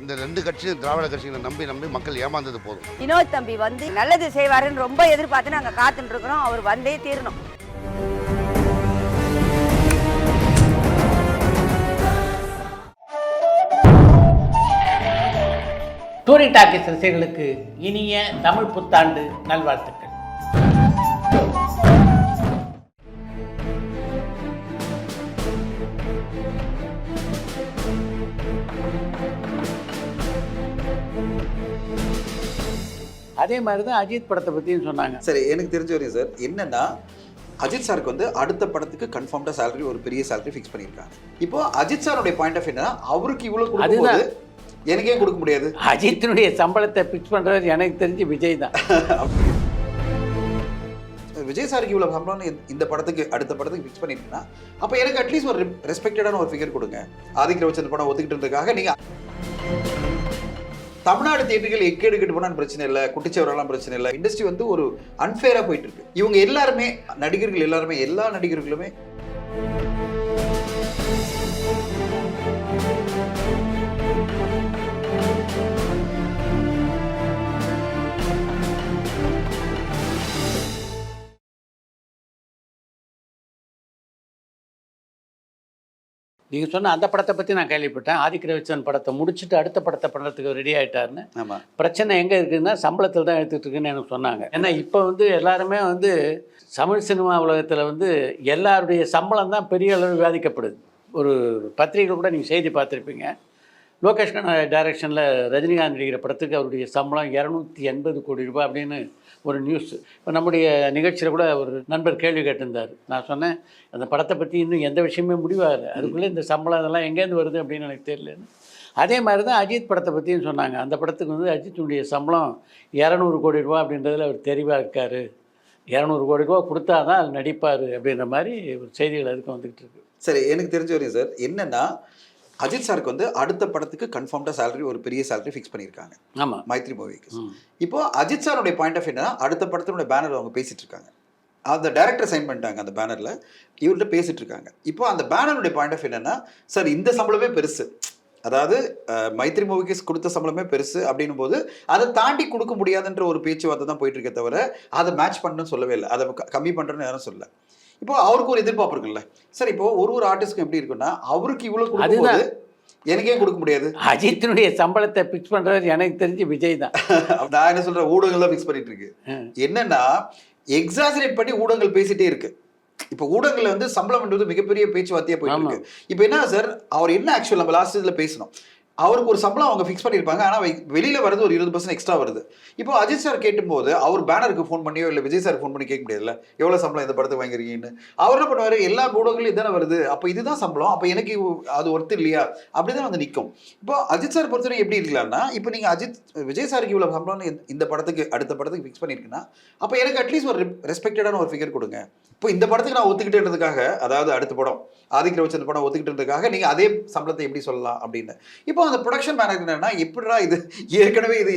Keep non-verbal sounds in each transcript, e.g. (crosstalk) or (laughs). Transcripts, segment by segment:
இந்த ரெண்டு கட்சியும் திராவிட கட்சிகளை நம்பி நம்பி மக்கள் ஏமாந்தது போதும். வினோத் தம்பி வந்து நல்லது செய்வாருன்னு ரொம்ப எதிர்பார்த்து நாங்க காத்துட்டு இருக்கிறோம். அவர் வந்தே தீரணும். டூரிங் டாக்கிஸ் ரசிகர்களுக்கு இனிய தமிழ் புத்தாண்டு நல்வாழ்த்துக்கள். அதே மாதிரி தான் அஜித் படத்தை பற்றியும் சொன்னாங்க. சரி எனக்கு தெரிஞ்ச வரையும் சார் என்னன்னா அஜித் சாருக்கு வந்து அடுத்த படத்துக்கு கன்ஃபார்ம்டா salary ஒரு பெரிய salary ஃபிக்ஸ் பண்ணியிருக்காங்க இப்போ அஜித் சாருடைய பாயிண்ட் ஆஃப் என்னன்னா அவருக்கு இவ்வளவு கொடுக்கும்போது எனக்கே கொடுக்க முடியாது. அஜித்தினுடைய சம்பளத்தை ஃபிக்ஸ் பண்ணுறது எனக்கு தெரிஞ்சு விஜய் தான். (laughs) விஜய் சாருக்கு இவ்வளவு சம்பளம்னு இந்த- படத்துக்கு அடுத்த படத்துக்கு ஃபிக்ஸ் பண்ணிருக்கீங்கன்னா அப்போ எனக்கு அட்லீஸ்ட் ஒரு ரெஸ்பெக்டடான ஒரு ஃபிகர் கொடுங்க. ஆதிக்க வச்சு படம் ஒத்துக்கிட்டு நீங்க தமிழ்நாடு தியேட்டர்கள் எக்கேடு கெட்டு போனான்னு பிரச்சனை இல்லை குட்டிச்சவரெல்லாம் பிரச்சனை இல்லை. இண்டஸ்ட்ரி வந்து ஒரு அன்ஃபேரா போயிட்டு இருக்கு. இவங்க எல்லாருமே நடிகர்கள் எல்லாருமே எல்லா நடிகர்களுமே நீங்கள் சொன்ன அந்த படத்தை பற்றி நான் கேள்விப்பட்டேன். ஆதிக்க ரவிச்சந்திரன் படத்தை முடிச்சுட்டு அடுத்த படத்தை பண்ணுறதுக்கு ரெடி ஆயிட்டாருன்னு. ஆமா. பிரச்சனை எங்கே இருக்குதுன்னா சம்பளத்தில் தான் எடுத்துகிட்டு இருக்குன்னு எனக்கு சொன்னாங்க. ஏன்னா இப்போ வந்து எல்லாருமே வந்து தமிழ் சினிமா உலகத்தில் வந்து எல்லாருடைய சம்பளம் தான் பெரிய அளவு விவாதிக்கப்படுது ஒரு பத்திரிகை கூட நீங்கள் செய்தி பார்த்துருப்பீங்க. லோகேஷ் டைரக்ஷனில் ரஜினிகாந்த் நடிக்கிற படத்துக்கு அவருடைய சம்பளம் இரநூத்தி எண்பது கோடி ரூபாய் அப்படின்னு ஒரு நியூஸ் இப்போ நம்முடைய நிகழ்ச்சியில் கூட ஒரு நண்பர் கேள்வி கேட்டிருந்தார். நான் சொன்னேன் அந்த படத்தை பற்றி இன்னும் எந்த விஷயமே முடிவாது அதுக்குள்ளே இந்த சம்பளம் இதெல்லாம் எங்கேருந்து வருது அப்படின்னு எனக்கு தெரியலன்னு. அதே மாதிரி தான் அஜித் படத்தை பற்றியும் சொன்னாங்க. அந்த படத்துக்கு வந்து அஜித்துடைய சம்பளம் இரநூறு கோடி ரூபா அப்படின்றதில் அவர் தெரிவாக இருக்கார். இரநூறு கோடி ரூபா கொடுத்தா தான் அது நடிப்பார் அப்படின்ற மாதிரி ஒரு செய்திகள் அதுக்கு வந்துக்கிட்டு இருக்கு. சரி எனக்கு தெரிஞ்ச வரையும் சார் என்னன்னா அஜித் சாருக்கு வந்து அடுத்த படத்துக்கு கன்ஃபார்ம்டா salary ஒரு பெரிய salary ஃபிக்ஸ் பண்ணியிருக்காங்க. ஆமாம் மைத்ரி மூவிக்கு ம். இப்போ அஜித் சாருடைய பாயிண்ட் ஆஃப் என்னன்னா அடுத்த படத்தினுடைய பேனர் அவங்க பேசிட்டு இருக்காங்க. அந்த டைரக்டர் சைன் பண்ணிட்டாங்க அந்த பேனர்ல இவர்கிட்ட பேசிட்டு இருக்காங்க. இப்போ அந்த பேனருடைய பாயிண்ட் ஆஃப் என்னன்னா சார் இந்த சம்பளமே பெருசு. அதாவது மைத்ரி மூவிக்கு கொடுத்த சம்பளமே பெருசு அப்படின்னும் போது அதை தாண்டி கொடுக்க முடியாதுன்ற ஒரு பேச்சுவார்த்தை தான் போயிட்டு இருக்கே தவிர அதை மேட்ச் பண்ணணும்னு சொல்லவே இல்லை. அதை கம்மி பண்றேன்னு யாரும் சொல்லல. இப்போ அவருக்கு ஒரு எதிர்பார்ப்பு இருக்குல்ல. சார் இப்போ ஒரு ஒரு ஆர்டிஸ்ட்க்கும் எப்படி இருக்குன்னா அவருக்கு இவ்வளவு கொடுக்கும்போது எனக்கே கொடுக்க முடியாது. அஜித்தினுடைய சம்பளத்தை ஃபிக்ஸ் பண்ணுறது எனக்கு தெரிஞ்சு விஜய் தான். (laughs) நான் என்ன சொல்றேன் ஊடகங்கள்லாம் ஃபிக்ஸ் பண்ணிட்டு இருக்கு. என்னன்னா எக்ஸாசரேட் பண்ணி ஊடகங்கள் பேசிட்டே இருக்கு. இப்போ ஊடகங்கள்ல வந்து சம்பளம் பண்றது மிகப்பெரிய பேச்சுவார்த்தையா போயிட்டு. இருக்கு. இப்போ என்ன சார் அவர் என்ன ஆக்சுவல் நம்ம லாஸ்ட் இதுல பேசணும்? அவருக்கு ஒரு சம்பளம் அவங்க ஃபிக்ஸ் பண்ணியிருப்பாங்க. ஆனால் வெளியில் வரது ஒரு இருபது பர்சன்ட் எக்ஸ்ட்ரா வருது. இப்போ அஜித் சார் கேட்டும்போது அவர் பேனருக்கு ஃபோன் பண்ணியோ இல்லை விஜய் சார் ஃபோன் பண்ணி கேட்க முடியாதுல்ல? எவ்வளோ சம்பளம் இந்த படத்துக்கு வாங்கிருக்கீங்கன்னு அவர் என்ன பண்ணுவார்? எல்லா ஊடகங்களும் இதானே வருது. அப்போ இதுதான் சம்பளம். அப்போ எனக்கு அது ஒர்த்து இல்லையா? அப்படிதான் வந்து நிற்கும் இப்போ அஜித் சார் பொறுத்தவரை எப்படி இருக்கலாம்னா இப்போ நீங்கள் அஜித் விஜய் சாருக்கு இவ்வளோ சம்பளம்னு இந்த- இந்த படத்துக்கு அடுத்த படத்துக்கு ஃபிக்ஸ் பண்ணியிருக்குன்னா அப்போ எனக்கு அட்லீஸ்ட் ஒரு ரெஸ்பெக்டடான ஒரு ஃபிகர் கொடுங்க. இப்போ இந்த படத்துக்கு நான் ஒத்துக்கிட்டேன்றதுக்காக அதாவது அடுத்த படம் ஆதிக்க ரவிச்சந்திரன் படம் ஒத்துக்கிட்டதுக்காக நீங்கள் அதே சம்பளத்தை எப்படி சொல்லலாம் அப்படின்னு. இப்போ அந்த ப்ரொடக்ஷன் மேனேஜர் என்னன்னா எப்படிடா இது? ஏற்கனவே இது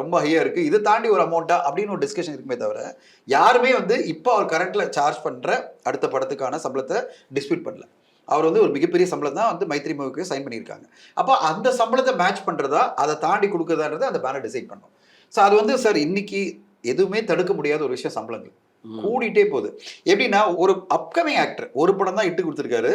ரொம்ப ஹையா இருக்கு. இதை தாண்டி ஒரு அமௌண்ட்டா அப்படின்னு ஒரு டிஸ்கஷன் இருக்குமே தவிர யாருமே வந்து இப்போ அவர் கரண்ட்ல சார்ஜ் பண்ற அடுத்த படத்துக்கான சம்பளத்தை டிஸ்பியூட் பண்ணல. அவர் வந்து ஒரு மிகப்பெரிய சம்பளம் தான் வந்து மைத்ரி மூவிக்கு சைன் பண்ணியிருக்காங்க. அப்போ அந்த சம்பளத்தை மேட்ச் பண்றதா அதை தாண்டி கொடுக்குறதான்றதை அந்த பேனர் டிசைட் பண்ணும். ஸோ அது வந்து சார் இன்னைக்கு எதுவுமே தடுக்க முடியாத ஒரு விஷயம் சம்பளங்கள். கூடிட்டே போகுது. எப்படின்னா ஒரு அப்கமிங் ஆக்டர் ஒரு படம் தான் இட்டு கொடுத்துருக்காரு.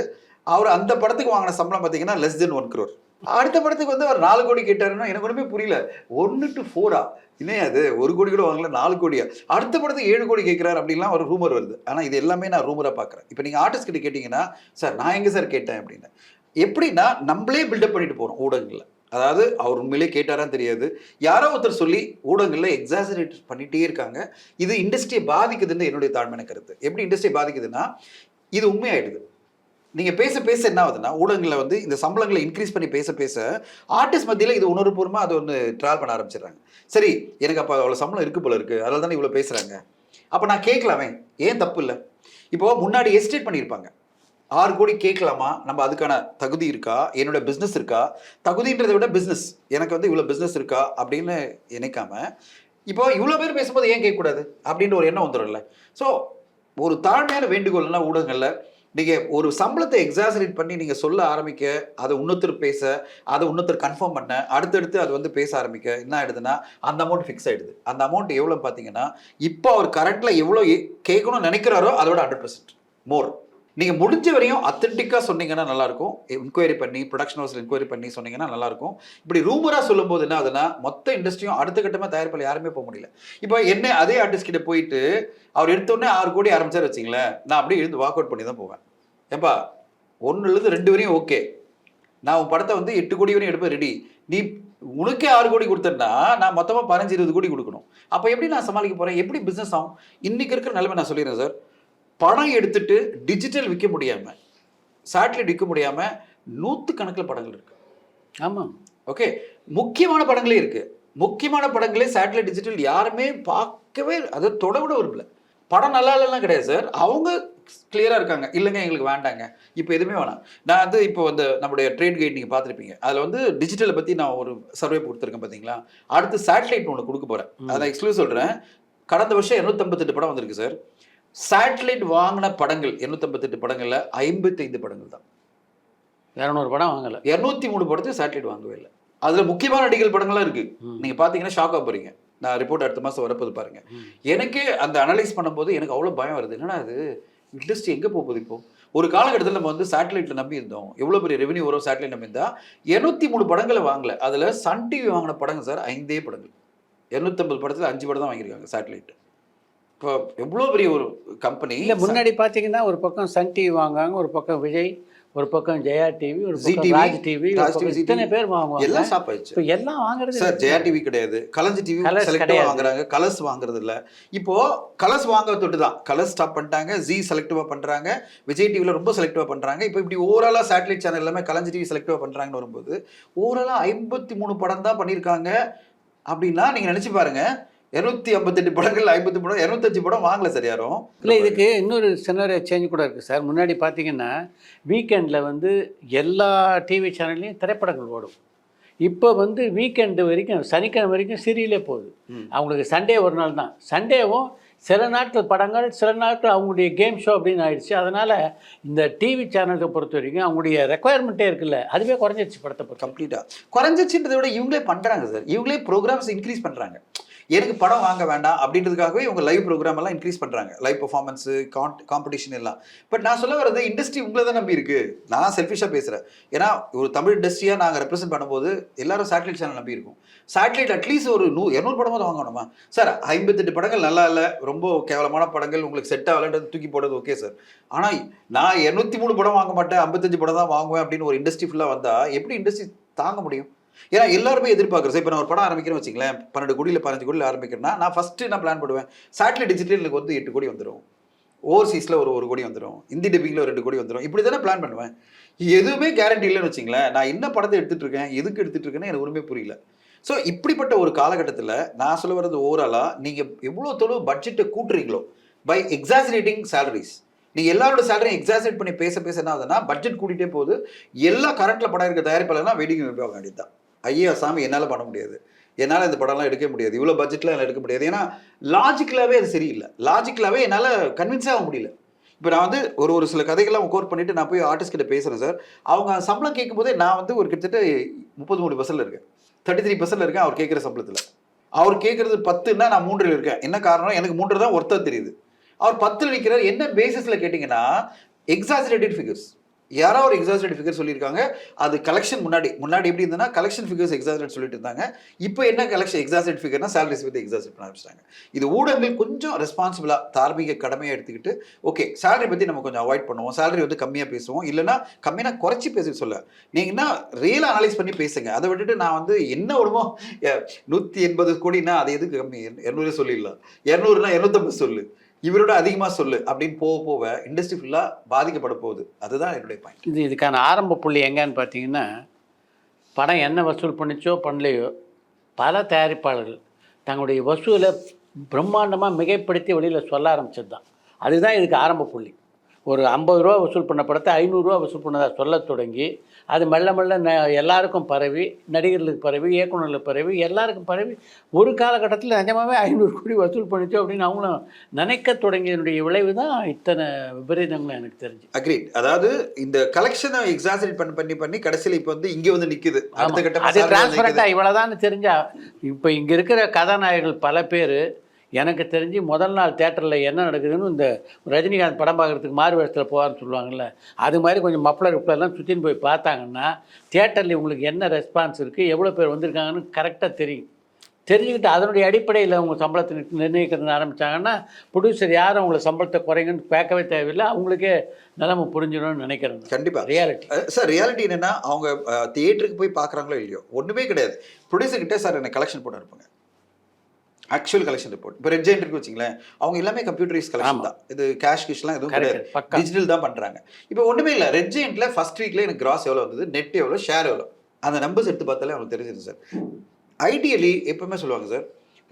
அவர் அந்த படத்துக்கு வாங்கின சம்பளம் பார்த்தீங்கன்னா லெஸ் தென் ஒன் crore. அடுத்த படத்துக்கு வந்து அவர் நாலு கோடி கேட்டாருன்னா எனக்கு ஒன்றுமே புரியல. ஒன்று டு ஃபோரா இல்லையா அது ஒரு கோடி கூட வாங்கல நாலு கோடியா? அடுத்த படத்துக்கு ஏழு கோடி கேட்குறாரு அப்படின்லாம் ஒரு ரூமர் வருது. ஆனால் இது எல்லாமே நான் ரூமராக பார்க்குறேன் இப்போ நீங்கள் ஆர்டிஸ்ட் கிட்ட கேட்டிங்கன்னா சார் நான் எங்கே சார் கேட்டேன்? அப்படின்னு. எப்படின்னா நம்மளே பில்டப் பண்ணிட்டு போகிறோம் ஊடகங்களில். அதாவது அவர் உண்மையிலே கேட்டாரான்னு தெரியாது. யாரோ ஒருத்தர் சொல்லி ஊடகங்களில் எக்ஸாசரேட் பண்ணிகிட்டே இருக்காங்க. இது இண்டஸ்ட்ரியை பாதிக்குதுன்னு என்னுடைய தாழ்மையான கருத்து. எப்படி இண்டஸ்ட்ரியை பாதிக்குதுன்னா இது உண்மையாயிடுது. நீங்கள் பேச பேச என்ன ஆகுதுன்னா ஊடகங்களில் வந்து இந்த சம்பளங்களை இன்க்ரீஸ் பண்ணி பேச பேச ஆர்டிஸ்ட் மத்தியில் இது உணர்வுபூர்வமாக அது ஒன்று ட்ராவல் பண்ண ஆரம்பிச்சிடுறாங்க. சரி எனக்கு அப்போ அவ்வளோ சம்பளம் இருக்கு போல இருக்குது அதனால தானே இவ்வளோ பேசுகிறாங்க அப்போ நான் கேட்கலாமே. ஏன் தப்பு இல்லை? இப்போ முன்னாடி எஸ்டேட் பண்ணியிருப்பாங்க. ஆறு கோடி கேட்கலாமா? நம்ம அதுக்கான தகுதி இருக்கா? என்னோட பிஸ்னஸ் இருக்கா? தகுதின்றதை விட பிஸ்னஸ் எனக்கு வந்து இவ்வளோ பிஸ்னஸ் இருக்கா? அப்படின்னு நினைக்காம இப்போ இவ்வளோ பேர் பேசும்போது ஏன் கேட்கக்கூடாது? அப்படின்ற ஒரு எண்ணம் வந்துடும்ல ஸோ ஒரு தாழ்மையான வேண்டுகோள்னா ஊடகங்களில் நீங்கள் ஒரு சம்பளத்தை எக்ஸாசரேட் பண்ணி நீங்கள் சொல்ல ஆரம்பிக்க அதை இன்னொருத்தர் பேச அதை இன்னொருத்தர் கன்ஃபார்ம் பண்ண அடுத்தடுத்து அது வந்து பேச ஆரம்பிக்க என்ன ஆயிடுதுன்னா அந்த அமௌண்ட் ஃபிக்ஸ் ஆகிடுது அந்த அமௌண்ட் எவ்வளோ பார்த்தீங்கன்னா இப்போ அவர் கரண்ட்டில் எவ்வளோ கேட்கணும்னு நினைக்கிறாரோ அதோட ஹண்ட்ரட் பர்சன்ட் மோர் நீங்கள் முடிஞ்ச வரையும் அத்தென்டிக்காக சொன்னீங்கன்னா நல்லாயிருக்கும். என்கொயரி பண்ணி ப்ரொடக்ஷன் ஹவுஸில் என்கொயரி பண்ணி சொன்னீங்கன்னா நல்லாயிருக்கும். இப்படி ரூமராக சொல்லும்போது என்ன ஆகுதுன்னா மொத்த இண்டஸ்ட்ரியும் அடுத்த கட்டமாக தயாரிப்பில் யாருமே போக முடியல. இப்போ என்ன அதே ஆர்டிஸ்ட் கிட்ட போயிட்டு அவர் எடுத்தோடனே ஆறு கோடி ஆரம்பிச்சாரு வச்சிங்களேன் நான் அப்படியே இருந்து வாக் அவுட் பண்ணி தான் போவேன் ஏப்பா ஒன்றுலேருந்து ரெண்டு வரையும் ஓகே நான் உன் படத்தை வந்து எட்டு கோடி வரையும் எடுப்பேன் ரெடி நீ உனக்கே ஆறு கோடி கொடுத்தேன்னா நான் மொத்தமாக பதினஞ்சு இருபது கோடி கொடுக்கணும். அப்போ எப்படி நான் சமாளிக்க போகிறேன் எப்படி பிஸ்னஸ் ஆகும்? இன்றைக்கி இருக்கிற நிலைமை நான் சொல்லிடுறேன் சார் படம் எடுத்துட்டு டிஜிட்டல் விற்க முடியாமல் சேட்டலைட் விற்க முடியாமல் நூற்றுக்கணக்கில் படங்கள் இருக்கு. ஆமாம் ஓகே முக்கியமான படங்களே இருக்கு. முக்கியமான படங்களே சேட்டலைட் டிஜிட்டல் யாருமே பார்க்கவே அதை தொட விட விரும்பல. படம் நல்லா இல்லைலாம் கிடையாது சார். அவங்க கிளியரா இருக்காங்க. இல்லைங்க எங்களுக்கு வேண்டாங்க. இப்போ எதுவுமே வேணாம். நான் வந்து இப்போ வந்து நம்முடைய ட்ரேட் கைட் நீங்கள் பார்த்துருப்பீங்க. அதில் வந்து டிஜிட்டலை பற்றி நான் ஒரு சர்வே கொடுத்துருக்கேன் பார்த்தீங்களா? அடுத்து சேட்டலைட் ஒன்று கொடுக்க போகிறேன் அதை எக்ஸ்க்ளூஸ் சொல்கிறேன் கடந்த வருஷம் இரநூத்தம்பத்தெட்டு படம் வந்திருக்கு சார். சேட்டலைட் வாங்கின படங்கள் இரநூத்தம்பத்தெட்டு படங்களில் ஐம்பத்தைந்து படங்கள் தான் இரநூறு படம் வாங்கலை. இரநூத்தி மூணு படத்தையும் சேட்டலைட் வாங்கவே இல்லை. அதுல முக்கியமான நடிகர் படங்கள்லாம் இருக்கு. ம். நீங்க பாத்தீங்கன்னா ஷாக் போறீங்க. நான் ரிப்போர்ட் அடுத்த மாசம் வரப்போது பாருங்க. எனக்கு அந்த அனலைஸ் பண்ணும்போது எனக்கு அவ்வளவு பயம் வருது. என்னடா இது? இண்டஸ்ட்ரி எங்க போகுது இப்போ? ஒரு காலகட்டத்தில் நம்ம வந்து சேட்டலைட்ல நம்பி இருந்தோம். எவ்வளவு பெரிய ரெவன்யூ வரும் சேட்டலைட் நம்பி இருந்தா இருநூத்தி மூணு படங்களை வாங்கல. அதுல சன் டிவி வாங்கின படங்கள் சார் ஐந்தே படங்கள். இருநூத்தம்பது படத்துல அஞ்சு படம் தான் வாங்கியிருக்காங்க சேட்டலைட் இப்போ எவ்வளோ பெரிய ஒரு கம்பெனி இல்லை முன்னாடி பார்த்தீங்கன்னா ஒரு பக்கம் சன் டிவி வாங்குவாங்க ஒரு பக்கம் விஜய் ஒரு பக்கம் ஜெயா டிவி ஒரு ஜீ டிவி, ராஜ் டிவி இத்தனை. பேர் வாங்குவாங்க. எல்லாம் ஸ்டாப் ஆயிடுச்சு. இப்போ எல்லாம் வாங்குறது சார் ஜெயா டிவி கிடையாது. கலர்ஸ் டிவி செலக்டிவா. வாங்குறாங்க. கலர்ஸ் வாங்குறது இல்ல. இப்போ கலர்ஸ் வாங்க தொட்டு தான் கலர்ஸ் ஸ்டாப் பண்ணிட்டாங்க ஜி செலக்டிவா பண்றாங்க. விஜய் டிவில ரொம்ப செலக்டிவா பண்றாங்க. இப்போ இப்படி ஓவராலா சேட்டலைட் சேனல் எல்லாமே கலஞ்சி டிவி செலக்டிவா பண்றாங்கன்னு வரும்போது ஓவராலா ஐம்பத்தி மூணு படம் தான் பண்ணியிருக்காங்க. அப்படின்னா நீங்க நினைச்சு பாருங்க இருநூத்தி ஐம்பத்தெட்டு படங்கள் ஐம்பத்தி படம் இருநூத்தஞ்சு படம் வாங்கல சார் யாரும். இல்லை இதுக்கு இன்னொரு சின்ன சேஞ்ச் கூட இருக்குது சார். முன்னாடி பார்த்தீங்கன்னா வீக்கெண்டில் வந்து எல்லா டிவி சேனல்லையும் திரைப்படங்கள் ஓடும். இப்போ வந்து வீக்கெண்டு வரைக்கும் சனிக்கிழமை வரைக்கும் சீரியலே போகுது. அவங்களுக்கு சண்டே ஒரு நாள் தான். சண்டேவும் சில நாட்கள் படங்கள் சில நாட்கள் அவங்களுடைய கேம் ஷோ அப்படின்னு ஆயிடுச்சு. அதனால் இந்த டிவி சேனலை பொறுத்த வரைக்கும் அவங்களுடைய ரெக்குவயர்மெண்ட்டே இருக்குல்ல அதுவே குறைஞ்சிருச்சு படத்தை பொறுத்த கம்ப்ளீட்டா குறைஞ்சிச்சுன்றதை விட இவங்களே பண்றாங்க சார். இவங்களே ப்ரோக்ராம்ஸ் இன்க்ரீஸ் பண்றாங்க. எனக்கு படம் வாங்க வேண்டாம் அப்படின்றதுக்காகவே இவங்க லைவ் ப்ரோக்ராம் எல்லாம் இன்க்ரீஸ் பண்றாங்க. லைவ் பெர்ஃபார்மன்ஸ் காம்படிஷன் எல்லாம். பட் நான் சொல்ல வரது இண்டஸ்ட்ரி உங்களை தான் நம்பி இருக்கு. நான் செல்ஃபிஷா பேசுறேன். ஏன்னா ஒரு தமிழ் இண்டஸ்ட்ரியா நாங்க ரெப்ரசென்ட் பண்ணும்போது எல்லாரும் சேட்டலைட் சேனல் நம்பி இருக்கும். சேட்டலைட் அட்லீஸ்ட் ஒரு நூ இரநூறு படமாவது வாங்கணுமா? சார் ஐம்பத்தெட்டு படங்கள் நல்லா இல்லை. ரொம்ப கேவலமான படங்கள். உங்களுக்கு செட் ஆகலன்றது தூக்கி போடுறது ஓகே சார் ஆனா நான் இரநூத்தி மூணு படம் வாங்க மாட்டேன் ஐம்பத்தஞ்சு படம் தான் வாங்குவேன் அப்படின்னு ஒரு இண்டஸ்ட்ரி ஃபுல்லா வந்தா எப்படி இண்டஸ்ட்ரி தாங்க முடியும்? ஏன்னா எல்லாருமே எதிர்பார்க்குறோம் இப்போ நான் ஒரு படம் ஆரம்பிக்கிறேன் வச்சுங்களேன் பன்னெண்டு கோடியில் பதினஞ்சு கோடியில் ஆரம்பிக்கிறேன்னா நான் ஃபஸ்ட்டு நான் பிளான் பண்ணுவேன் சேட்டலைட் டிஜிட்டல் எனக்கு வந்து எட்டு கோடி வந்துடும் ஓவர்சீஸில் ஒரு ஒரு கோடி வந்துடும் இந்தி டப்பிங்கில் ஒரு ரெண்டு கோடி வந்துடும் இப்படி தானே பிளான் பண்ணுவேன். எதுவுமே கேரண்டி இல்லைன்னு வச்சிங்களேன் நான் என்ன படத்தை எடுத்துகிட்டு இருக்கேன்? எதுக்கு எடுத்துட்டு இருக்கேன்னு எனக்கு ஒன்றுமே புரியல. ஸோ இப்படிப்பட்ட ஒரு காலகட்டத்தில் நான் சொல்ல வர்றது ஓவராலாக நீங்கள் எவ்வளோ தொழில் பட்ஜெட்டை கூட்டுறீங்களோ பை எக்ஸாசினேட்டிங் சேலரிஸ் நீ எல்லாரோட சேலரியும் எக்ஸாசேட் பண்ணி பேச பேச என்ன ஆகுதுன்னா பட்ஜெட் கூட்டிகிட்டே போகுது. எல்லா கரண்ட்ல படம் இருக்க தயாரிப்பாளர்னா வெடிக்கும் வைப்பாக வேண்டியது தான் ஐயா சாமி என்னால் பண்ண முடியாது. என்னால் இந்த படம்லாம் எடுக்க முடியாது. இவ்வளோ பட்ஜெட்லாம் என்னால் எடுக்க முடியாது. ஏன்னா லாஜிக்கலாகவே அது சரியில்லை. லாஜிக்கலாகவே என்னால் கன்வின்ஸ் ஆக முடியல. இப்போ நான் வந்து ஒரு ஒரு சில கதைகள்லாம் கோர் பண்ணிட்டு நான் போய் ஆர்டிஸ்ட் கிட்ட பேசுகிறேன் சார் அவங்க சம்பளம் கேட்கும்போதே நான் வந்து ஒரு கிட்டத்தட்ட முப்பது மூணு பர்சன்ட்ல இருக்கேன். தேர்ட்டி த்ரீ பர்சன்ட்ல இருக்கேன் அவர் கேட்குற சம்பளத்தில். அவர் கேட்குறது பத்துன்னா நான் மூன்றில் இருக்கேன். என்ன காரணம்? எனக்கு மூன்று தான் ஒருத்தர் தெரியுது. அவர் பத்தில் நிற்கிறார். என்ன பேசிஸில் கேட்டிங்கன்னா எக்ஸாசரேட்டட் ஃபிகர்ஸ் யாரோ ஒரு எக்ஸாசரேட் ஃபிகர் சொல்லியிருக்காங்க. அது கலெக்ஷன் முன்னாடி முன்னாடி எப்படி இருந்ததுன்னா கலெக்ஷன் ஃபிகர்ஸ் எக்ஸாசரேட் சொல்லிட்டு இருந்தாங்க. இப்போ என்ன கலெக்ஷன் எக்ஸாசரேட் ஃபிகர்னா சேலரிஸ் வித் எக்ஸாசரேட் பண்ண ஆரம்பிச்சிட்டாங்க. இது ஊடகங்கள் கொஞ்சம் ரெஸ்பான்சிபிளாக தார்மீக கடமையை எடுத்துக்கிட்டு ஓகே சேலரி பற்றி நம்ம கொஞ்சம் அவாய்ட் பண்ணுவோம். சேலரி வந்து கம்மியாக பேசுவோம். இல்லைன்னா கம்மியாக குறைச்சி பேச சொல்ல. நீங்கள் ரியலாக அனலைஸ் பண்ணி பேசுங்க. அதை விட்டுட்டு நான் வந்து என்ன விடுமோ நூற்றி எண்பது கோடினா அது எதுக்கு கம்மி? இரநூறு சொல்லிடலாம். இரநூறுனா இரநூத்தம்பது சொல்லு. இவரோட அதிகமாக சொல்லு அப்படின்னு போக போக இண்டஸ்ட்ரி ஃபுல்லாக பாதிக்கப்பட போகுது. அதுதான் என்னுடைய பாயிண்ட் இது இதுக்கான ஆரம்ப புள்ளி எங்கன்னு பார்த்தீங்கன்னா படம் என்ன வசூல் பண்ணிச்சோ பண்ணலையோ பல தயாரிப்பாளர்கள் தங்களுடைய வசூலை பிரம்மாண்டமாக மிகைப்படுத்தி வெளியில் சொல்ல ஆரம்பிச்சது தான் அதுதான் இதுக்கு ஆரம்ப புள்ளி. ஒரு ஐம்பது ரூபா வசூல் பண்ண படத்தை ஐநூறுரூவா வசூல் பண்ணதாக சொல்ல தொடங்கி அது மெல்ல மெல்ல ந எல்லாருக்கும் பரவி நடிகர்களுக்கு பரவி இயக்குநர்களுக்கு பரவி எல்லாருக்கும் பரவி ஒரு காலகட்டத்தில் நிஜமாவே ஐநூறு கோடி வசூல் பண்ணிச்சு அப்படின்னு அவங்களும் நினைக்க தொடங்கியதனுடைய விளைவு தான் இத்தனை விபரீதங்களும் எனக்கு தெரிஞ்சு அக்ரீட் அதாவது இந்த கலெக்ஷனை எக்ஸாசரேட் பண்ணி பண்ணி பண்ணி கடைசியில் இப்போ வந்து இங்க வந்து நிக்குது அடுத்த. கட்டமா அது salary வந்து டிரான்ஸ்பரண்டா நிக்குது. இவ்வளவுதான் தெரிஞ்சா இப்போ இங்க இருக்கிற கதாநாயகர்கள் பல பேர் எனக்கு தெரிஞ்சு முதல் நாள் தேட்டரில் என்ன நடக்குதுன்னு இந்த ரஜினிகாந்த் படம் பார்க்குறதுக்கு மாறு வேஷத்தில் போவார்னு சொல்லுவாங்கல்ல அது மாதிரி கொஞ்சம் மப்ளர் உப்ளர்லாம் சுற்றின்னு போய் பார்த்தாங்கன்னா தேட்டரில் உங்களுக்கு என்ன ரெஸ்பான்ஸ் இருக்குது எவ்வளோ பேர் வந்திருக்காங்கன்னு கரெக்டாக தெரியும். தெரிஞ்சுக்கிட்டு அதனுடைய அடிப்படையில் அவங்க சம்பளத்தை நிர்- நிர்ணயிக்கிறது ஆரம்பித்தாங்கன்னா ப்ரொடியூசர் யாரும் அவங்கள சம்பளத்தை குறைங்கன்னு கேட்கவே தேவையில்லை. அவங்களுக்கே நிலைமை புரிஞ்சிடும்னு நினைக்கிறேன் கண்டிப்பா. ரியாலிட்டி சார் ரியாலிட்டி என்னன்னா அவங்க தியேட்டருக்கு போய் பார்க்குறாங்களோ இல்லையோ? ஒண்ணுமே கிடையாது. ப்ரொடியூசர் கிட்ட சார் எனக்கு கலெக்ஷன் போட இருப்பாங்க ஆக்சுவல் கலெக்ஷன் ரிப்போர்ட் இப்போ ரெட் ஜெயின்ட் இருக்கு வச்சுங்களேன். அவங்க எல்லாமே கம்ப்யூட்டரைஸ் கலெக்ஷன். தான். இது கேஷ் கிஷ்லாம் எதுவும் கிடையாது. டிஜிட்டல் தான் பண்றாங்க. இப்போ ஒண்ணுமே இல்லை. ரெட் ஜெயின்ட்ல ஃபர்ஸ்ட் வீக்ல எனக்கு கிராஸ் எவ்வளோ வந்தது? நெட் எவ்வளோ ஷேர் எவ்வளோ அந்த நம்பர்ஸ் எடுத்து பார்த்தாலே அவங்களுக்கு தெரிஞ்சிது சார் ஐடியலி எப்பவுமே சொல்லுவாங்க சார்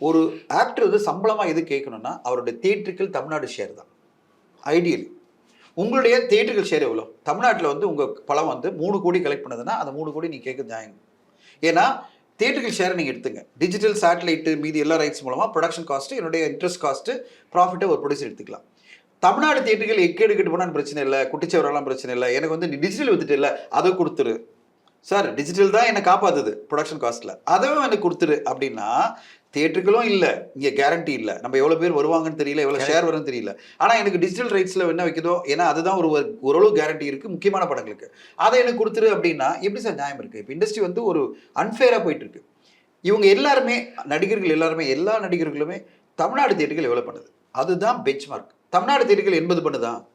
ஒரு ஆக்டர் வந்து சம்பளமா எது கேட்கணும்னா அவருடைய தியேட்டருக்கு தமிழ்நாடு ஷேர் தான். ஐடியலி உங்களுடைய தியேட்டர்கள் ஷேர் எவ்வளோ தமிழ்நாட்டில் வந்து உங்கள் படம் வந்து மூணு கோடி கலெக்ட் பண்ணதுன்னா அந்த மூணு கோடி நீங்கள் கேட்க நியாயம் ஏன்னா தியேட்டர்கள் ஷேர் நீங்கள் எடுத்துங்க. டிஜிட்டல் சேட்டலைட்டு மீதி எல்லா ரைட்ஸ் மூலமாக ப்ரொடக்ஷன் காஸ்ட்டு என்னுடைய இன்ட்ரெஸ்ட் காஸ்ட்டு ப்ராஃபிட்டை ஒரு ப்ரொடியூசர் எடுத்துக்கலாம். தமிழ்நாடு தியேட்டர்கள் எக்கே எடுக்கிட்டு போனால் பிரச்சனை இல்லை குட்டிச்சவரெல்லாம் பிரச்சனை இல்லை. எனக்கு வந்து டிஜிட்டல் வந்துட்டு இல்லை அதை கொடுத்துரு. சார் டிஜிட்டல் தான் என்னை காப்பாத்துது ப்ரொடக்ஷன் காஸ்ட்டில் அதுவும் எனக்கு கொடுத்துரு அப்படின்னா தியேட்டர்களும் இல்லை. இங்கே கேரண்டி இல்லை. நம்ம எவ்வளோ பேர் வருவாங்கன்னு தெரியல எவ்வளோ ஷேர் வரும்னு தெரியல. ஆனால் எனக்கு டிஜிட்டல் ரைட்ஸில் என்ன வைக்குதோ ஏன்னா அதுதான் ஒரு ஒரு- ஓரளவு கேரண்டி இருக்குது முக்கியமான படங்களுக்கு. அதை எனக்கு கொடுத்துரு அப்படின்னா எப்படி சார் நியாயம் இருக்குது இப்போ இண்டஸ்ட்ரி வந்து ஒரு அன்ஃபேராக போயிட்டு இருக்கு இவங்க எல்லாருமே நடிகர்கள் எல்லாருமே எல்லா நடிகர்களுமே தமிழ்நாடு தியேட்டர்கள் எவ்வளோ பண்ணுது? அதுதான் பெஞ்ச் மார்க் தமிழ்நாடு தியேட்டர்கள் எண்பது பண்ணுதா?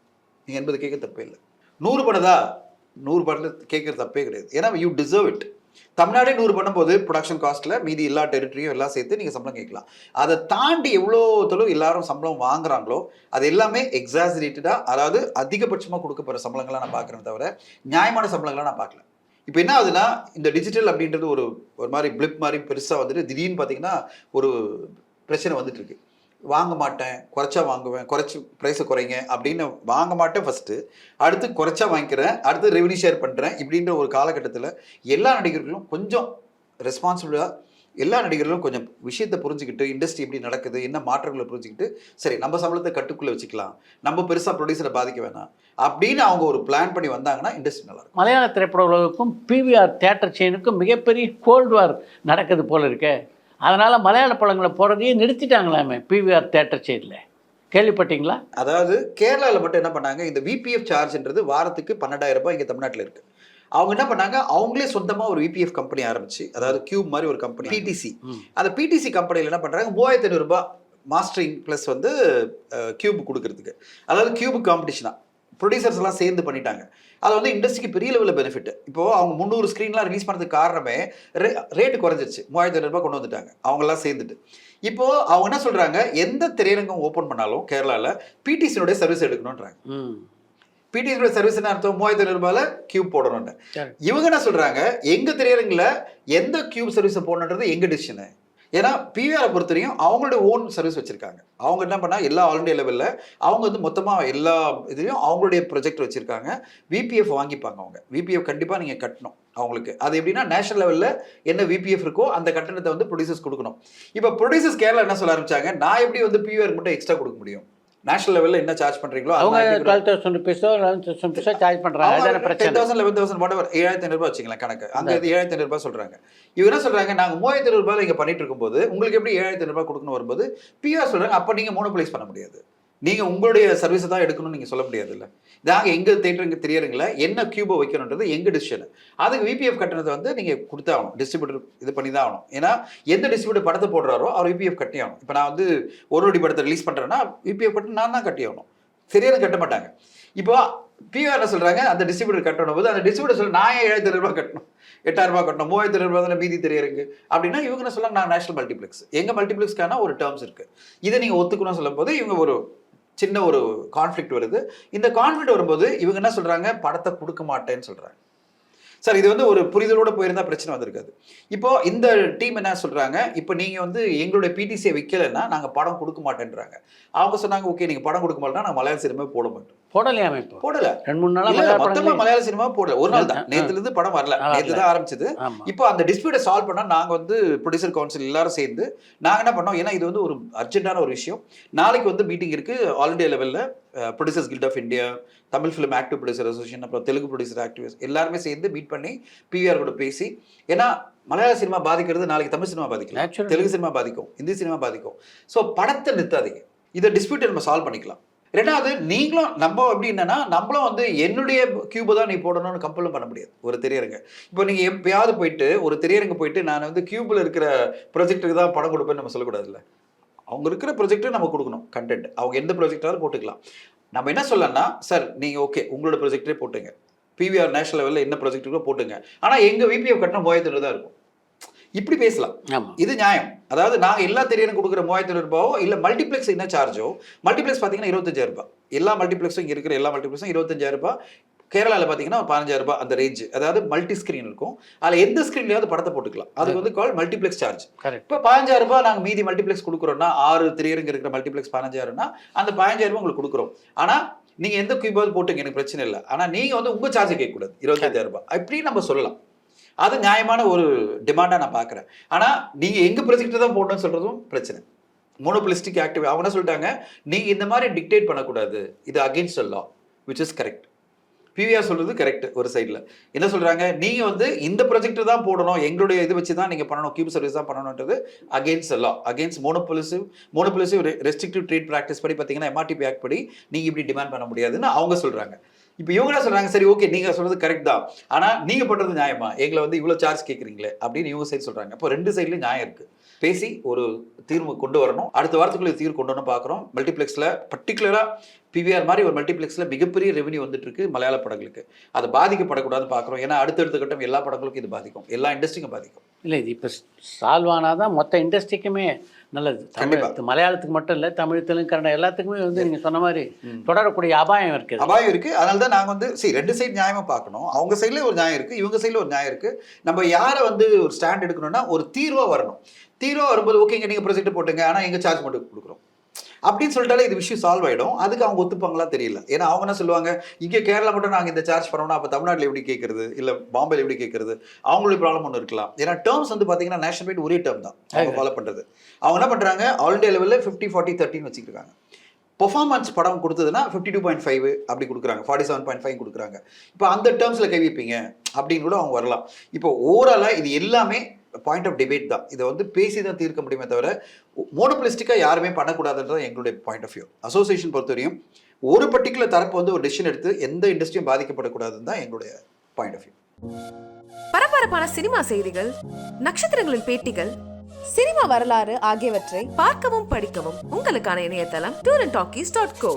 நீங்கள் எண்பது கேட்க தப்பே இல்லை. நூறு பண்ணுதா? நூறு பண்ண கேட்குற தப்பே கிடையாது. ஏன்னா யூ டிசர்வ் இட் தமிழ்நாடே நூறு பண்ணும்போது ப்ரொடக்ஷன் காஸ்ட்டில் மீதி எல்லா டெரிட்டரியும் எல்லாம் சேர்த்து நீங்கள் சம்பளம் கேட்கலாம். அதை தாண்டி எவ்வளோ தொழில் எல்லாரும் சம்பளம் வாங்குறாங்களோ அது எல்லாமே எக்ஸாசரேட்டடாக அதாவது அதிகபட்சமாக கொடுக்கப்படுற சம்பளங்களா நான் பார்க்குறேன் தவிர நியாயமான சம்பளங்களா நான் பார்க்கல. இப்போ என்ன ஆகுதுன்னா இந்த டிஜிட்டல் அப்படின்றது ஒரு ஒரு மாதிரி பிளிப் மாதிரி பெருசாக வந்துட்டு திடீர்னு பார்த்தீங்கன்னா ஒரு பிரச்சனை வந்துட்டு இருக்கு. வாங்க மாட்டேன் குறைச்சா வாங்குவேன் குறைச்சி ப்ரைஸை குறைங்க அப்படின்னு வாங்க மாட்டேன் ஃபஸ்ட்டு அடுத்து குறைச்சா வாங்கிக்கிறேன் அடுத்து ரெவன்யூ ஷேர் பண்ணுறேன் இப்படின்ற ஒரு காலகட்டத்தில் எல்லா நடிகர்களும் கொஞ்சம் ரெஸ்பான்சிபிளாக எல்லா நடிகர்களும் கொஞ்சம் விஷயத்தை புரிஞ்சுக்கிட்டு இண்டஸ்ட்ரி எப்படி நடக்குது என்ன மாற்றங்களை புரிஞ்சுக்கிட்டு சரி நம்ம சம்பளத்தை கட்டுக்குள்ளே வச்சுக்கலாம் நம்ம பெருசாக ப்ரொடியூசரை பாதிக்க வேணாம் அப்படின்னு அவங்க ஒரு பிளான் பண்ணி வந்தாங்கன்னா இண்டஸ்ட்ரி நல்லா மலையாள திரைப்பட உலகுக்கும் பிவிஆர் தியேட்டர் செயினுக்கும் மிகப்பெரிய கோல்டு வார் நடக்குது போல இருக்கே. அதனால் மலையாள படங்களை போகிறதையே நிறுத்திட்டாங்களாமே பிவிஆர் தியேட்டர் செயினில் கேள்விப்பட்டீங்களா? அதாவது கேரளாவில் மட்டும் என்ன பண்ணாங்க? இந்த விபிஎஃப் சார்ஜ்ன்றது வாரத்துக்கு பன்னெண்டாயிரம் ரூபாய் இங்கே தமிழ்நாட்டில் இருக்கு. அவங்க என்ன பண்ணாங்க? அவங்களே சொந்தமாக ஒரு விபிஎஃப் கம்பெனி ஆரம்பிச்சு அதாவது கியூப் மாதிரி ஒரு கம்பெனி பிடிசி. அந்த பிடிசி கம்பெனியில் என்ன பண்ணுறாங்க மூவாயிரத்தி ஐநூறுரூபா மாஸ்டரிங் ப்ளஸ் வந்து கியூப் கொடுக்கறதுக்கு. அதாவது கியூப் ப்ரொடியூசர்ஸ் எல்லாம் சேர்ந்து பண்ணிட்டாங்க. அது வந்து இண்டஸ்ட்ரிக்கு பெரிய லெவலில் பெனிஃபிட் இப்போ அவங்க முந்நூறு ஸ்க்ரீன்லாம் ரிலீஸ் பண்ணதுக்கு காரணமே ரேட்டு குறைஞ்சிருச்சு. மூவாயிரத்தி ஐநூறுபா கொண்டு வந்துட்டாங்க. அவங்கெல்லாம் சேர்ந்துட்டு. இப்போ அவங்க என்ன சொல்றாங்க? எந்த திரையரங்கம் ஓப்பன் பண்ணாலும் கேரளாவில் பிடிசினுடைய சர்வீஸ் எடுக்கணுன்றாங்க பிடிசியோட சர்வீஸ் என்ன அர்த்தம்? மூவாயிரத்தி ஐநூறுபால கியூப் போடணும்னு. இவங்க என்ன சொல்றாங்க? எங்க திரையரங்கில் எந்த கியூப் சர்வீஸ் போடணுன்றது எங்க டிசிஷனு ஏன்னா பிவிஆரை பொறுத்தவரையும் அவங்களோட ஓன் சர்வீஸ் வச்சிருக்காங்க. அவங்க என்ன பண்ணா எல்லா ஆல் இண்டியா லெவலில் அவங்க வந்து மொத்தமாக எல்லா இதுலையும் அவங்களுடைய ப்ரொஜெக்ட் வச்சிருக்காங்க. விபிஎஃப் வாங்கிப்பாங்க அவங்க. விபிஎஃப் கண்டிப்பாக நீங்கள் கட்டணும் அவங்களுக்கு. அது எப்படின்னா நேஷனல் லெவலில் என்ன விபிஎஃப் இருக்கோ அந்த கட்டணத்தை வந்து ப்ரொடியூசர்ஸ் கொடுக்கணும். இப்போ ப்ரொடியூசர்ஸ் கேரளா என்ன சொல்ல ஆரம்பிச்சாங்க? நான் எப்படி வந்து பிவிஆர் மட்டும் எக்ஸ்ட்ரா கொடுக்க முடியும்? நேஷனல் லெவலில் என்ன சார்ஜ் பண்ணுறீங்களோ அவங்க டுவெல் தௌசண்ட் ருபீஸோ லெவன் தௌசண்ட் ருபீஸோ சார்ஜ் பண்ணுறாங்க டென் தௌசண்ட் லெவன் தௌசண்ட் போட்டு ஏழாயிரத்தி ஐநூறுபா வச்சுக்கலாம் கணக்கு. அங்க இது ஏழாயிரத்தி ஐநூறுபா சொல்றாங்க. இவங்க என்ன சொல்றாங்க நாங்க மூவாயிரத்தி ஐநூறுபாய் இங்க பண்ணிட்டு இருக்கும்போது உங்களுக்கு எப்படி ஏழாயிரத்தி ஐநூறுபா கொடுக்கணும் வரும்போது பிஆர் சொல்றாங்க அப்ப நீங்க மோனோபலைஸ் பண்ண முடியாது. நீங்க உங்களுடைய சர்வீஸை தான் எடுக்கணும்னு நீங்க சொல்ல முடியாது இல்ல நாங்கள் எங்கே தேட்டருங்க தெரியறீங்களா என்ன கியூபை வைக்கணுன்றது எங்கள் டிசிஷன் அதுக்கு விபிஎஃப் கட்டணத்தை வந்து நீங்கள் கொடுத்தாகணும் டிஸ்ட்ரிபியூட்டர் இது பண்ணி தான் ஆகணும் ஏன்னா எந்த டிஸ்ட்ரிபியூட்டர் படத்தை போடுறாரோ அவர் விபிஎஃப் கட்டி ஆகணும் இப்போ நான் வந்து ஒரு நொடி படத்தை ரிலீஸ் பண்ணுறேன்னா விபிஎஃப் கட்டி நான் தான் கட்டி ஆகணும் சரியான கட்ட மாட்டாங்க. இப்போ பிஆர் என்ன அந்த டிஸ்ட்ரிபியூட்டர் கட்டணும் போது அந்த டிஸ்ட்ரிபியூட்டர் சொல்ல நான் ஏழாயிரத்தி ரூபாய் கட்டணும்? எட்டாயிரம் ரூபாய் கட்டணும் மூவாயிரத்தி ரூபாய் தானே மீதி தெரியறங்க அப்படின்னா இவங்க என்ன நான் நேஷனல் மல்டிப்ளெக்ஸ் எங்கள் மல்டிப்ளெக்ஸ்க்கான ஒரு டேர்ம்ஸ் இருக்குது இதை நீங்கள் ஒத்துக்கணும்னு சொல்லும் போது இவங்க ஒரு சின்ன ஒரு கான்ஃப்ளிக்ட் வருது. இந்த கான்ஃப்ளிக்ட் வரும்போது இவங்க என்ன சொல்றாங்க? படத்தை கொடுக்க மாட்டேன்னு சொல்றாங்க. சார் இது வந்து ஒரு புரிதலோட போயிருந்தா பிரச்சனை வந்திருக்காது. இப்போ இந்த டீம் என்ன சொல்றாங்க? இப்போ நீங்க வந்து எங்களுடைய பிடிசியை விற்கலைன்னா நாங்க படம் கொடுக்க மாட்டேன்றாங்க. அவங்க சொன்னாங்க ஓகே நீங்க படம் கொடுக்க மாட்டேன்னா நாங்க மலையாள சினிமா போட மாட்டோம். போடலையாமே இப்போ போடல. ரெண்டு மூணு நாளா மொத்தமா மலையாள சினிமா போடல. ஒரு நாள் தான். நேத்துல இருந்து படம் வரல. நேத்து. தான் ஆரம்பிச்சது. இப்போ அந்த டிஸ்பியூட்டை சால்வ் பண்ணா நாங்க வந்து ப்ரொடியூசர் கவுன்சில் எல்லாரும் சேர்ந்து நாங்க என்ன பண்ணோம்? ஏன்னா இது வந்து ஒரு அர்ஜென்ட்டான ஒரு விஷயம். நாளைக்கு வந்து மீட்டிங் இருக்கு. ஆல் இண்டியா லெவல்ல producers guild of India Tamil film active producer association அப்புறம் தெலுங்கு ப்ரொடியூசர் ஆக்டிவிஸ்ட் எல்லாருமே சேர்ந்து மீட் பண்ணி பிவிஆர் கூட பேசி ஏன்னா மலையாள சினிமா பாதிக்கிறது நாளைக்கு Tamil cinema Naturally. Telugu cinema பாதிக்கும் ஹிந்தி சினிமா பாதிக்கும். ஸோ படத்தை நிறுத்தாதீங்க. இதை டிஸ்பியூட்டை நம்ம சால்வ் பண்ணிக்கலாம். ரெண்டாவது நீங்களும் நம்ம எப்படி என்னன்னா நம்மளும் வந்து என்னுடைய கியூபை தான் நீ போடணும்னு கம்பலும் பண்ண முடியாது. ஒரு திரையரங்க. இப்போ நீங்க எப்பயாவது போயிட்டு ஒரு திரையரங்க போயிட்டு நான் வந்து கியூபில் இருக்கிற ப்ரொஜெக்ட்டுக்கு தான் படம் கொடுப்பேன்னு நம்ம சொல்லக்கூடாதுல்ல. அவங்க இருக்கிற ப்ரொஜெக்ட்டு நம்ம கொடுக்கணும் கண்டென்ட் அவங்க எந்த ப்ரொஜெக்டாவது போட்டுக்கலாம். நம்ம என்ன சொல்லலாம்னா சார் நீங்க ஓகே உங்களோட ப்ரொஜெக்டே போட்டுங்க. பிவிஆர் நேஷனல் லெவலில் என்ன ப்ரொஜெக்ட் போட்டுங்க. ஆனா எங்க விபிஎஃப் கட்டணம் மூவாயிரத்தி தான் இருக்கும். இப்படி பேசலாம். இது நியாயம். அதாவது நாங்க எல்லா திரையரும் கொடுக்குற மூவாயிரத்தி ரூபாவோ இல்ல மல்டிப்ளெக்ஸ் என்ன சார்ஜோ மல்டிப்ளெக்ஸ் பாத்தீங்கன்னா இருபத்தஞ்சாயிரம் ரூபாய். எல்லா மல்டிப்ளெக்ஸும் இங்க இருக்கிற எல்லா மல்டிப்ளெக்ஸும் இருபத்தஞ்சாயிரம் ரூபாய். கேரளாவில் பார்த்தீங்கன்னா பதினஞ்சாயிரம் ரூபாய் அந்த ரேஞ்ச் அதாவது மல்டி ஸ்கிரீன் இருக்கும். அதில் எந்த ஸ்க்ரீன்லையாவது படத்தை போட்டுக்கலாம். அதுக்கு வந்து கால் மல்டிப்ளெக்ஸ் சார்ஜ் கரெக்ட் இப்போ பதினஞ்சாயிரம் ரூபாய் நாங்கள் மீதி மல்டிப்ளெக்ஸ் கொடுக்குறோம்னா ஆறு திரையரங்கு இருக்கிற மல்டிப்ளெக்ஸ் பதினஞ்சாயிரம்னா அந்த பதினஞ்சாயிரம் ரூபாய் உங்களுக்கு கொடுக்குறோம். ஆனால் நீங்கள் எந்த கியூபாவது போட்டுங்க எனக்கு பிரச்சனை இல்லை. ஆனால் நீங்கள் வந்து உங்கள் சார்ஜை கேட்கக்கூடாது. இருபத்தஞ்சாயிரம் ரூபாய். அப்படி நம்ம சொல்லலாம். அது நியாயமான ஒரு டிமாண்டாக நான் பார்க்குறேன் ஆனால் நீங்கள் எங்கள் ப்ரொஜெக்ட் தான் போடணும்னு சொல்கிறதும் பிரச்சனை. மோனோபிளிஸ்டிக் ஆக்டிவ் அவங்க சொல்லிட்டாங்க? நீங்கள் இந்த மாதிரி டிக்டேட் பண்ணக்கூடாது. இது against law which is correct PVR சொல்றது கரெக்ட் ஒரு சைடில் என்ன சொல்றாங்க? நீங்க வந்து இந்த ப்ராஜெக்ட் தான் போடணும். எங்களுடைய இது வச்சு தான் நீங்க பண்ணணும். கியூப் சர்வீஸ் தான் பண்ணணுன்றது against law against monopolisive monopolisive restrictive trade practice படி பார்த்தீங்கன்னா எம்ஆர்டிபி ஆக்ட் படி நீங்க இப்படி டிமாண்ட் பண்ண முடியாதுன்னு அவங்க சொல்றாங்க. இப்போ இவங்க என்ன சொல்றாங்க? சரி ஓகே நீங்க சொல்றது கரெக்ட் தான். ஆனா நீங்க பண்றது நியாயமா? எங்களை வந்து இவ்வளவு சார்ஜ் கேட்குறீங்களே அப்படின்னு இவங்க சைடு சொல்றாங்க. அப்போ ரெண்டு சைட்லயும் நியாயம் இருக்கு. பேசி ஒரு தீர்வு கொண்டு வரணும். அடுத்த வாரத்துக்குள்ள தீர்வு கொண்டு வரணும் பார்க்குறோம். மல்டிப்ளெக்ஸில் பர்டிகுலராக பிவிஆர் மாதிரி ஒரு மல்டிப்ளெக்ஸில் மிகப்பெரிய ரெவன்யூ வந்துட்டு இருக்கு மலையாள படங்களுக்கு. அது பாதிக்கப்படக்கூடாதுன்னு பார்க்குறோம். ஏன்னா அடுத்தடுத்த கட்டம் எல்லா படங்களுக்கும் இது பாதிக்கும். எல்லா இண்டஸ்ட்ரிக்கும் பாதிக்கும். இல்லை இது இப்போ சால்வ் ஆனால் தான் மொத்த இண்டஸ்ட்ரிக்குமே நல்லது. தமிழ் மலையாளத்துக்கு மட்டும் இல்லை தமிழ் தெலுங்கு கன்னடம் எல்லாத்துக்குமே வந்து நீங்கள் சொன்ன மாதிரி தொடரக்கூடிய அபாயம் இருக்குது அபாயம் இருக்கு. அதனால தான் நாங்கள் வந்து சரி ரெண்டு சைடு நியாயமா பார்க்கணும். அவங்க சைடுல ஒரு நியாயம் இருக்கு இவங்க சைடுல ஒரு நியாயம் இருக்கு. நம்ம யாரை வந்து ஒரு ஸ்டாண்ட் எடுக்கணும்னா ஒரு தீர்வா வரணும். தீர்வா வரும்போது ஓகேங்க நீங்க ப்ரொஜெக்ட் போட்டுங்க. ஆனா எங்க சார்ஜ் மட்டும் கொடுக்குறோம். அப்படின்னு சொல்லிட்டாலே இது விஷயம் சால்வ் ஆயிடும். அதுக்கு அவங்க ஒத்துப்பாங்களா தெரியல. ஏன்னா அவங்க என்ன சொல்லுவாங்க? இங்கே கேரளா மட்டும் நாங்கள் இந்த சார்ஜ் பண்ணோம்னா அப்போ தமிழ்நாட்டில் எப்படி கேட்கறது இல்லை பாம்பேல எப்படி கேட்கறது அவங்களுடைய ப்ராப்ளம் ஒன்று இருக்கலாம். ஏன்னா டேர்ம்ஸ் வந்து பார்த்தீங்கன்னா நேஷனல் வைட் ஒரே டேர்ம் தான். அவங்க ஃபாலோ பண்ணுறது அவங்க என்ன பண்ணுறாங்க ஆல் இண்டியா லெவலில் ஃபிஃப்டி ஃபார்ட்டி தேர்ட்டின்னு வச்சுருக்காங்க பெர்ஃபார்மன்ஸ் படம் கொடுத்ததுன்னா ஃபிஃப்டி டூ பாயிண்ட் ஃபைவ் அப்படி கொடுக்குறாங்க. ஃபார்ட்டி செவன் பாயிண்ட் ஃபைவ் கொடுக்குறாங்க. இப்போ அந்த டேர்ம்ஸில் கை வைப்பீங்க. அப்படின்னு கூட அவங்க வரலாம். இப்போ ஓவராலாக இது எல்லாமே பாயிண்ட் ஆஃப் டிபேட் தான். இதை வந்து பேசி தான் தீர்க்க முடியுமே தவிர மோனோபிளிஸ்டிக்காக யாருமே பண்ணக்கூடாதுன்றது எங்களுடைய பாயிண்ட் ஆஃப் வியூ அசோசியேஷன் பொறுத்தவரையும் ஒரு பர்டிகுலர் தரப்பு வந்து ஒரு டிசிஷன் எடுத்து எந்த இண்டஸ்ட்ரியும் பாதிக்கப்படக்கூடாதுன்னு தான் எங்களுடைய பாயிண்ட் ஆஃப் வியூ பரபரப்பான சினிமா செய்திகள் நட்சத்திரங்களின் பேட்டிகள் சினிமா வரலாறு ஆகியவற்றை பார்க்கவும் படிக்கவும் உங்களுக்கான இணையதளம் tour and talkies dot co